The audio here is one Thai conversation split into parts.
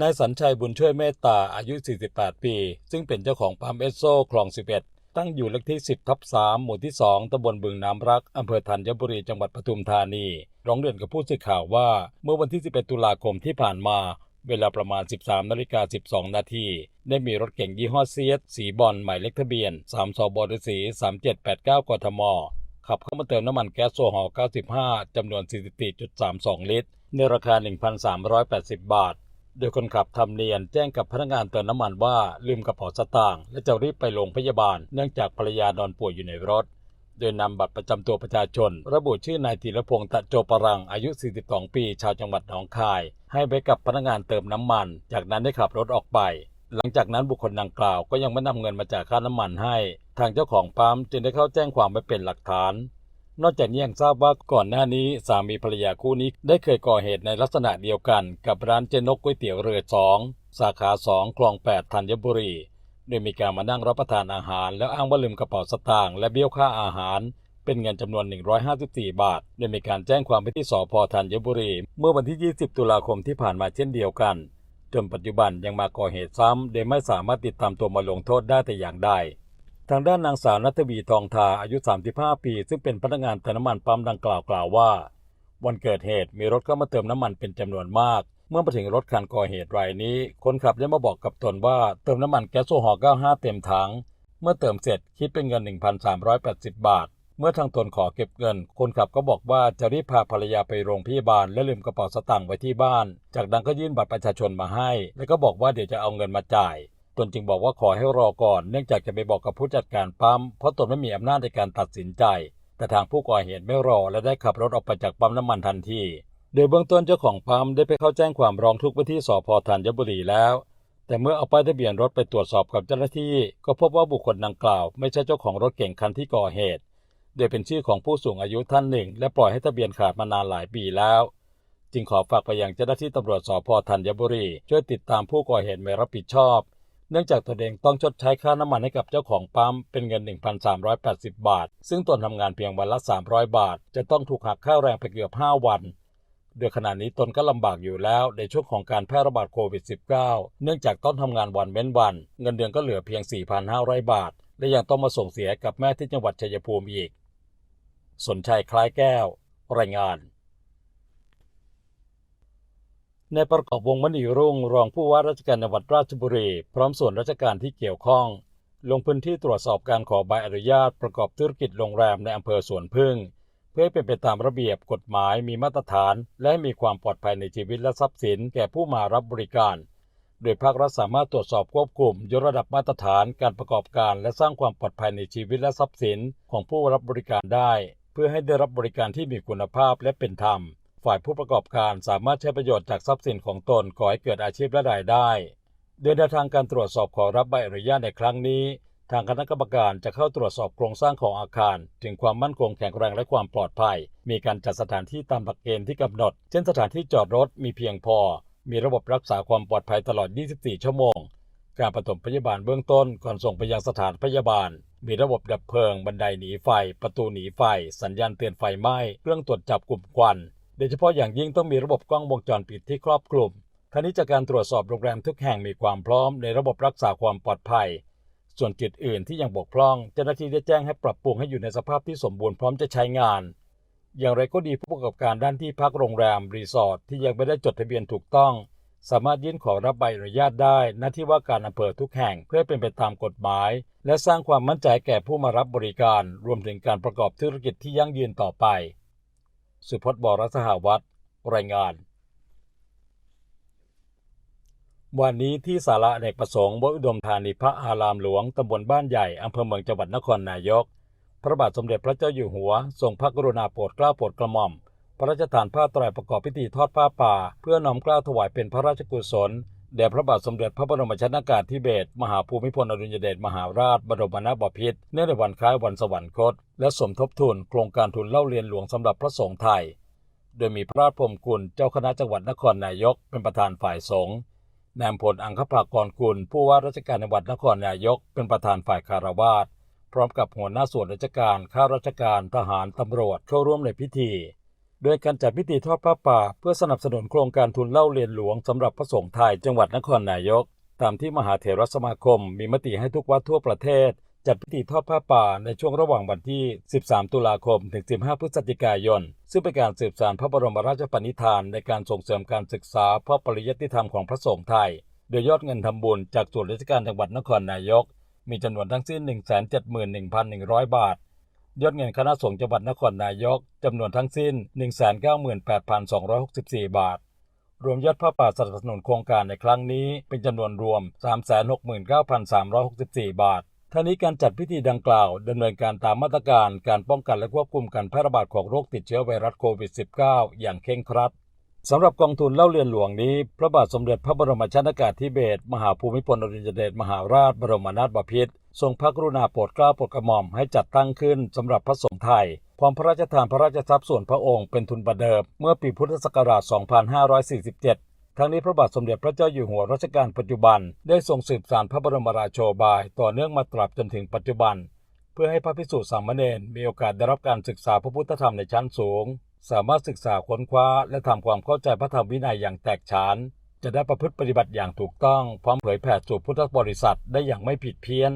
นายสัญชัยบุญช่วยเมตตาอายุ 48 ปี ซึ่งเป็นเจ้าของปั๊มเอสโซคลอง 11 ตั้งอยู่เลขที่ 10 ทับ 3 หมู่ที่ 2ตำบลบึงน้ำรัก อำเภอธัญบุรี จังหวัดปทุมธานี ร้องเรียนกับผู้สื่อข่าวว่า เมื่อวันที่ 11 ตุลาคมที่ผ่านมา เวลาประมาณ 13นาฬิกา12 นาที ได้มีรถเก๋งยี่ห้อเซียสสีบอลหมายเลขทะเบียน 3สบฤษี3789 กทม ขับเข้ามาเติมน้ำมันแก๊สโซฮอล์95จำนวน 44.32 ลิตร ในราคา 1,380 บาท โดยคนขับทำเนียนแจ้งกับพนักงานเติมน้ำมันว่าลืมกระเป๋าสตางค์และจะรีบไปโรงพยาบาลเนื่องจากภรรยานอนป่วยอยู่ในรถ โดยนำบัตรประจำตัวประชาชน ระบุชื่อนายธีรพงษ์ตะโจปรังอายุ 42 ปี ชาวจังหวัดหนองคาย ให้ไปกับพนักงานเติมน้ำมัน จากนั้นได้ขับรถออกไป หลังจากนั้นบุคคลดังกล่าวก็ยังไม่นำเงินมาจ่ายค่าน้ำมันให้ ทางเจ้าของปั๊มจึงได้เข้าแจ้งความไว้เป็นหลักฐาน นอกจากนี้ยังทราบว่าก่อนหน้านี้สามีภรรยาคู่นี้ได้เคยก่อเหตุในลักษณะเดียวกัน กับร้านเจนกก๋วยเตี๋ยวเรือสองสาขาสองคลองแปดธัญบุรี โดยมีการมานั่งรับประทานอาหาร แล้วอ้างว่าลืมกระเป๋าสตางค์และเบี้ยวค่าอาหาร เป็นเงินจำนวน 154 บาท โดยมีการแจ้งความไปที่สพธัญบุรี เมื่อวันที่ 20 ตุลาคมที่ผ่านมาเช่นเดียวกัน จนปัจจุบันยังมาก่อเหตุซ้ำโดยไม่สามารถติดตามตัวมาลงโทษได้แต่อย่างใด ทางด้านนางสาวนัทวีทองทาอายุ 35 ปี ซึ่งเป็นพนักงานเติมน้ำมันปั๊มดังกล่าวกล่าวว่า วันเกิดเหตุมีรถเข้ามาเติมน้ำมันเป็นจำนวนมาก เมื่อมาถึงรถคันก่อเหตุรายนี้ คนขับได้มาบอกกับตนว่าเติมน้ำมันแก๊สโซฮอล์95 เต็มถัง เมื่อเติมเสร็จคิดเป็นเงิน 1,380 บาท เมื่อทางตนขอเก็บเงิน คนขับก็บอกว่าจะรีบพาภรรยาไปโรงพยาบาล และลืมกระเป๋าสตางค์ไว้ที่บ้าน จากนั้นก็ยื่นบัตรประชาชนมาให้ แล้วก็บอกว่าเดี๋ยวจะเอาเงินมาจ่าย ตนจึงบอกว่าขอให้รอก่อน เนื่องจากจะไปบอกกับผู้จัดการปั๊ม เพราะตนไม่มีอำนาจในการตัดสินใจ แต่ทางผู้ก่อเหตุไม่รอและได้ขับรถออกไปจากปั๊มน้ำมันทันที โดยเบื้องต้นเจ้าของปั๊มได้ไปเข้าแจ้งความร้องทุกข์ไปที่สพธัญบุรีแล้ว แต่เมื่อเอาป้ายทะเบียนรถไปตรวจสอบกับเจ้าหน้าที่ ก็พบว่าบุคคลดังกล่าว ไม่ใช่เจ้าของรถเก่งคันที่ก่อเหตุ โดยเป็นชื่อของผู้สูงอายุท่านหนึ่ง และปล่อยให้ทะเบียนขาดมานานหลายปีแล้วจึงขอฝากไปยังเจ้าหน้าที่ตำรวจสพธัญบุรี ช่วยติดตามผู้ก่อเหตุไม่รับผิดชอบ เนื่องจากตนเองต้องชดใช้ค่าน้ำมันให้กับเจ้าของปั๊มเป็นเงิน 1,380 บาท ซึ่งตนทำงานเพียงวันละ 300 บาท จะต้องถูกหักค่าแรงไปเกือบ 5 วันโดยขณะนี้ตนก็ลำบากอยู่แล้วในช่วงของการแพร่ระบาดโควิด -19 เนื่องจากต้องทำงานวันเว้นวัน เงินเดือนก็เหลือเพียง 4,500 บาท และยังต้องมาส่งเสียกับแม่ที่จังหวัดชัยภูมิอีก สนชัยคล้ายแก้ว รายงาน ในประกอบวงมณีรุ่งรองผู้ว่าราชการจังหวัดราชบุรี พร้อมส่วนราชการที่เกี่ยวข้อง ลงพื้นที่ตรวจสอบการขอใบอนุญาตประกอบธุรกิจโรงแรมในอำเภอสวนพึ่ง เพื่อให้เป็นไปตามระเบียบกฎหมายมีมาตรฐาน และให้มีความปลอดภัยในชีวิตและทรัพย์สินแก่ผู้มารับบริการ โดยภาครัฐสามารถตรวจสอบควบคุมยกระดับมาตรฐานการประกอบการ และสร้างความปลอดภัยในชีวิตและทรัพย์สินของผู้รับบริการได้ เพื่อให้ได้รับบริการที่มีคุณภาพและเป็นธรรม ฝ่ายผู้ประกอบการสามารถใช้ประโยชน์จากทรัพย์สินของตนก่อให้เกิดอาชีพและรายได้ โดยแนวทางการตรวจสอบขอรับใบอนุญาตในครั้งนี้ ทางคณะกรรมการจะเข้าตรวจสอบโครงสร้างของอาคาร ถึงความมั่นคงแข็งแรงและความปลอดภัย มีการจัดสถานที่ตามหลักเกณฑ์ที่กำหนด เช่นสถานที่จอดรถมีเพียงพอ มีระบบรักษาความปลอดภัยตลอด 24 ชั่วโมง การปฐมพยาบาลเบื้องต้นก่อนส่งไปยังสถานพยาบาลมีระบบดับเพลิง บันไดหนีไฟ ประตูหนีไฟ สัญญาณเตือนไฟไหม้ เครื่องตรวจจับกลุ่มควัน โดยเฉพาะอย่างยิ่งต้องมีระบบกล้องวงจรปิดที่ครอบคลุมทั้งนี้จากการตรวจสอบโรงแรมทุกแห่งมีความพร้อมในระบบรักษาความปลอดภัย ส่วนจุดอื่นที่ยังบกพร่อง เจ้าหน้าที่ได้แจ้งให้ปรับปรุงให้อยู่ในสภาพที่สมบูรณ์พร้อมจะใช้งาน อย่างไรก็ดีผู้ประกอบการด้านที่พักโรงแรมรีสอร์ทที่ยังไม่ได้จดทะเบียนถูกต้อง สามารถยื่นขอรับใบอนุญาตได้ณที่ว่าการอำเภอทุกแห่งเพื่อเป็นไปตามกฎหมาย และสร้างความมั่นใจแก่ผู้มารับบริการ รวมถึงการประกอบธุรกิจที่ยั่งยืนต่อไป สุพจน์บรสหวัตรรายงาน วันนี้ที่ศาลาเนกประสงค์บอุดมธานีพระอารามหลวงตำบลบ้านใหญ่อำเภอเมืองจังหวัดนครนายก พระบาทสมเด็จพระเจ้าอยู่หัว ทรงพระกรุณาโปรดเกล้าโปรดกระหม่อม พระราชทานผ้าไตรประกอบพิธีทอดผ้าป่า เพื่อน้อมเกล้าถวายเป็นพระราชกุศล แด่พระบาทสมเด็จพระบรมชนากาธิเบศรมหาภูมิพลอดุลยเดชมหาราชบรมนาถบพิตรเนื่องในวันคล้ายวันสวรรคต และสมทบทุนโครงการทุนเล่าเรียนหลวงสำหรับพระสงฆ์ไทย โดยมีพระราชพรมกุลเจ้าคณะจังหวัดนครนายกเป็นประธานฝ่ายสงฆ์นายพลอังคภากรกุลผู้ว่าราชการจังหวัดนครนายกเป็นประธานฝ่ายคารวาสพร้อมกับหัวหน้าส่วนราชการข้าราชการทหารตำรวจเข้าร่วมในพิธี โดยการจัดพิธีทอดผ้าป่า เพื่อสนับสนุนโครงการทุนเล่าเรียนหลวงสำหรับพระสงฆ์ไทยจังหวัดนครนายก ตามที่มหาเถรสมาคม มีมติให้ทุกวัดทั่วประเทศ จัดพิธีทอดผ้าป่าในช่วงระหว่างวันที่ 13 ตุลาคม ถึง 15 พฤศจิกายน ซึ่งเป็นการสืบสานพระบรมราชปณิธานในการส่งเสริมการศึกษาพระปริยัติธรรมของพระสงฆ์ไทย โดยยอดเงินทำบุญจากส่วนราชการจังหวัดนครนายก มีจำนวนทั้งสิ้น 171,100 บาท ยอดเงินคณะสงฆ์จังหวัดนครนายกจำนวนทั้งสิ้น 198,264 บาท รวมยอดผ้าป่าสนับสนุนโครงการในครั้งนี้เป็นจำนวนรวม 369,364 บาทท่านี้การจัดพิธีดังกล่าวดำเนินการตามมาตรการการป้องกันและควบคุมการแพร่ระบาดของโรคติดเชื้อไวรัสโควิด -19 อย่างเคร่งครัด สำหรับกองทุนเล่าเรียนหลวงนี้ พระบาทสมเด็จพระบรมชนากาธิเบศรมหาภูมิพลอดุลยเดชมหาราชบรมนาถบพิตรทรงพระกรุณาโปรดเกล้าโปรดกระหม่อมให้จัดตั้งขึ้นสำหรับพระสงฆ์ไทย พร้อมพระราชทานพระราชทรัพย์ส่วนพระองค์เป็นทุนประเดิม เมื่อปีพุทธศักราช 2547 ทั้งนี้พระบาทสมเด็จพระเจ้าอยู่หัวรัชกาลปัจจุบัน ได้ทรงสืบสานพระบรมราโชบาย ต่อเนื่องมาตราบจนถึงปัจจุบัน เพื่อให้พระภิกษุสามเณรมีโอกาสได้รับการศึกษาพระพุทธธรรมในชั้นสูง สามารถศึกษาค้นคว้า และทำความเข้าใจพระธรรมวินัยอย่างแตกฉาน จะได้ประพฤติปฏิบัติอย่างถูกต้อง พร้อมเผยแผ่สู่พุทธบริษัทได้อย่างไม่ผิดเพี้ยน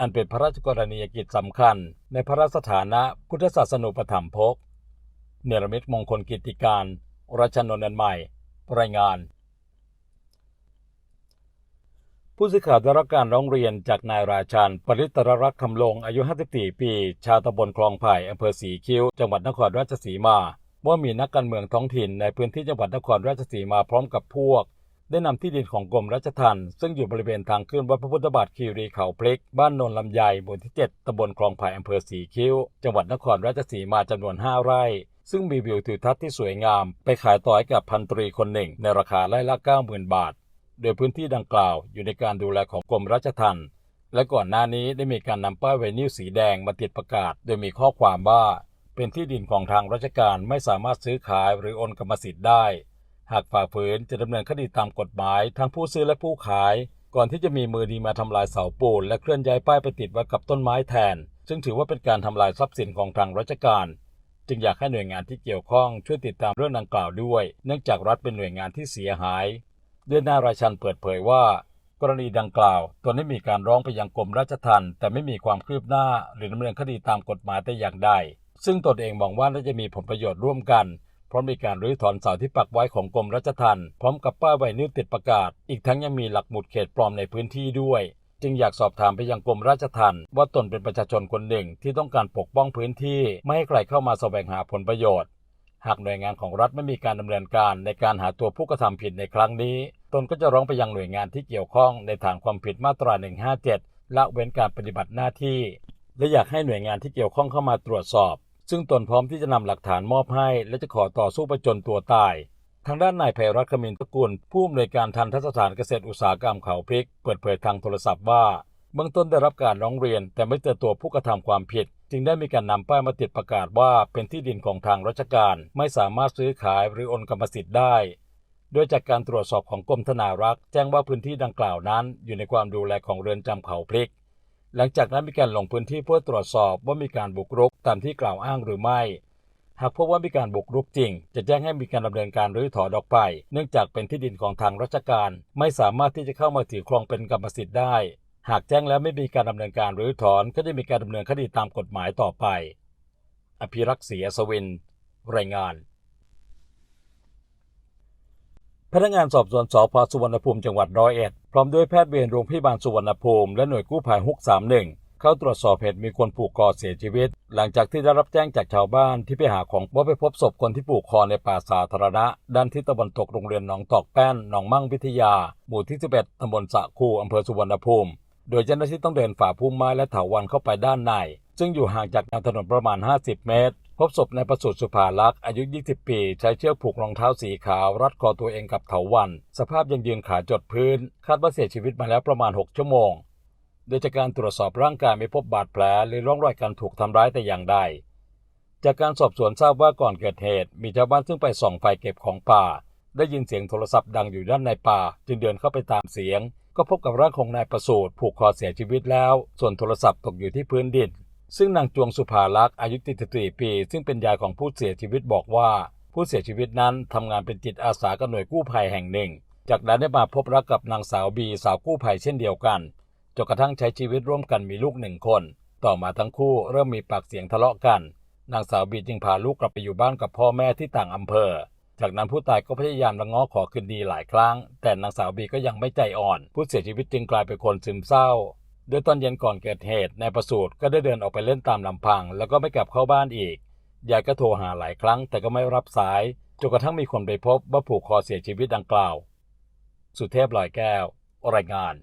อันเป็นพระราชกรณียกิจสำคัญ ในพระราชฐานะพุทธศาสนูปถัมภกเนรมิตมงคลกิตติการรัชนนท์ใหม่ รายงาน ผู้สื่อข่าวได้รับการร้องเรียนจากนายราชันปริตรรักษ์คำลงอายุ 54 ปี ชาวตำบลคลองไผ่อำเภอสีคิ้ว จังหวัดนครราชสีมา ว่ามีนักการเมืองท้องถิ่นในพื้นที่จังหวัดนครราชสีมาพร้อมกับพวก ได้นำที่ดินของกรมราชทัณฑ์ซึ่งอยู่บริเวณทางขึ้นวัดพระพุทธบาทคีรีเขาพลิก บ้านโนนลำไยหมู่ที่ 7ตำบลคลองไผ่อำเภอสีคิ้ว จังหวัดนครราชสีมาจำนวน 5 ไร่ซึ่งมีวิวทิวทัศน์ที่สวยงาม ไปขายต่อให้กับพันตรีคนหนึ่ง ในราคาไร่ละ 90,000 บาท โดยพื้นที่ดังกล่าวอยู่ในการดูแลของกรมราชทัณฑ์และก่อนหน้านี้ได้มีการนำป้ายไวนิลสีแดงมาติดประกาศ โดยมีข้อความว่า เป็นที่ดินของทางราชการไม่สามารถซื้อขายหรือโอนกรรมสิทธิ์ได้ หากฝ่าฝืนจะดำเนินคดีตามกฎหมายทั้งผู้ซื้อและผู้ขาย ก่อนที่จะมีมือดีมาทำลายเสาปูนและเคลื่อนย้ายป้ายไปติดไว้กับต้นไม้แทน ซึ่งถือว่าเป็นการทำลายทรัพย์สินของทางราชการจึงอยากให้หน่วยงานที่เกี่ยวข้องช่วยติดตามเรื่องดังกล่าวด้วย เนื่องจากรัฐเป็นหน่วยงานที่เสียหาย เดือนหน้าราชันเปิดเผยว่า กรณีดังกล่าวตนได้มีการร้องไปยังกรมราชทัณฑ์แต่ไม่มีความคืบหน้าหรือดำเนินคดีตามกฎหมายแต่อย่างใดซึ่งตนเองมองว่าน่าจะมีผลประโยชน์ร่วมกัน เพราะมีการรื้อถอนเสาที่ปักไว้ของกรมราชทัณฑ์พร้อมกับป้ายไวนิลติดประกาศ อีกทั้งยังมีหลักหมุดเขตปลอมในพื้นที่ด้วย จึงอยากสอบถามไปยังกรมราชทัณฑ์ว่าตนเป็นประชาชนคนหนึ่งที่ต้องการปกป้องพื้นที่ ไม่ให้ใครเข้ามาแสวงหาผลประโยชน์ หากหน่วยงานของรัฐไม่มีการดำเนินการในการหาตัวผู้กระทำผิดในครั้งนี้ ตนก็จะร้องไปยังหน่วยงานที่เกี่ยวข้องในฐานความผิดมาตรา 157 ละเว้นการปฏิบัติหน้าที่ และอยากให้หน่วยงานที่เกี่ยวข้องเข้ามาตรวจสอบ ซึ่งตนพร้อมที่จะนำหลักฐานมอบให้ และจะขอต่อสู้ไปจนตัวตาย ทางด้านนายไพรัตน์ขมินตระกุลผู้อำนวยการทันทสถานเกษตรอุตสาหกรรมเขาพริก เปิดเผยทางโทรศัพท์ว่าเบื้องต้นได้รับการร้องเรียน แต่ไม่เจอตัวผู้กระทำความผิด จึงได้มีการนำป้ายมาติดประกาศว่าเป็นที่ดินของทางราชการ ไม่สามารถซื้อขายหรือโอนกรรมสิทธิ์ได้ โดยจากการตรวจสอบของกรมธนารักษ์แจ้งว่าพื้นที่ดังกล่าวนั้น อยู่ในความดูแลของเรือนจำเขาพริก หลังจากนั้นมีการลงพื้นที่เพื่อตรวจสอบว่ามีการบุกรุกตามที่กล่าวอ้างหรือไม่ หากพบว่ามีการบุกรุกจริง จะแจ้งให้มีการดำเนินการรื้อถอนออกไป เนื่องจากเป็นที่ดินของทางราชการ ไม่สามารถที่จะเข้ามาถือครองเป็นกรรมสิทธิ์ได้ หากแจ้งแล้วไม่มีการดำเนินการหรือถอนก็ได้มีการดำเนินคดีตามกฎหมายต่อไป อภิรักษ์ศรีอัศวิน รายงาน พนักงานสอบสวนสพสุวรรณภูมิจังหวัดร้อยเอ็ดพร้อมด้วยแพทย์เวรโรงพยาบาลสุวรรณภูมิและหน่วยกู้ภัยฮุก31 เข้าตรวจสอบเหตุมีคนผูกคอเสียชีวิต หลังจากที่ได้รับแจ้งจากชาวบ้านที่ไปหาของว่าไปพบศพคนที่ผูกคอในป่าสาธารณะ ด้านทิศตะวันตกโรงเรียนหนองตอกแป้นหนองมั่งวิทยา หมู่ที่ 11ตำบลสะคูอำเภอสุวรรณภูมิ โดยเจ้าหน้าที่ต้องเดินฝ่าพุ่มไม้และเถาวัลย์เข้าไปด้านใน ซึ่งอยู่ห่างจากแนวถนนประมาณ 50 เมตร พบศพนายประสูติสุภาลักษ์อายุ 20 ปี ใช้เชือกผูกรองเท้าสีขาว รัดคอตัวเองกับเถาวัลย์สภาพยังยืนขาจดพื้น คาดว่าเสียชีวิตมาแล้วประมาณ 6 ชั่วโมง โดยจากการตรวจสอบร่างกายไม่พบบาดแผลหรือร่องรอยการถูกทำร้ายแต่อย่างใดจากการสอบสวนทราบว่าก่อนเกิดเหตุ มีชาวบ้านซึ่งไปส่องไฟเก็บของป่า ได้ยินเสียงโทรศัพท์ดังอยู่ด้านในป่า จึงเดินเข้าไปตามเสียง ก็พบกับร่างของนายประสูติผูกคอเสียชีวิตแล้ว ส่วนโทรศัพท์ตกอยู่ที่พื้นดิน ซึ่งนางจวงสุภาลักษ์อายุ74ปี ซึ่งเป็นยายของผู้เสียชีวิตบอกว่า ผู้เสียชีวิตนั้นทำงานเป็นจิตอาสากับหน่วยกู้ภัยแห่งหนึ่ง จากนั้นได้มาพบรักกับนางสาวบีสาวกู้ภัยเช่นเดียวกันจนกระทั่งใช้ชีวิตร่วมกันมีลูกหนึ่งคน ต่อมาทั้งคู่เริ่มมีปากเสียงทะเลาะกัน นางสาวบีจึงพาลูกกลับไปอยู่บ้านกับพ่อแม่ที่ต่างอำเภอ จากนั้นผู้ตายก็พยายามระง้อขอคืนดีหลายครั้ง แต่นางสาวบีก็ยังไม่ใจอ่อน ผู้เสียชีวิตจึงกลายเป็นคนซึมเศร้าโดยตอนเย็นก่อนเกิดเหตุนายประสูติก็ได้เดินออกไปเล่นตามลำพัง แล้วก็ไม่กลับเข้าบ้านอีกยายก็โทรหาหลายครั้ง แต่ก็ไม่รับสายจนกระทั่งมีคนไปพบว่าผูกคอเสียชีวิตดังกล่าว สุเทพลอยแก้วรายงาน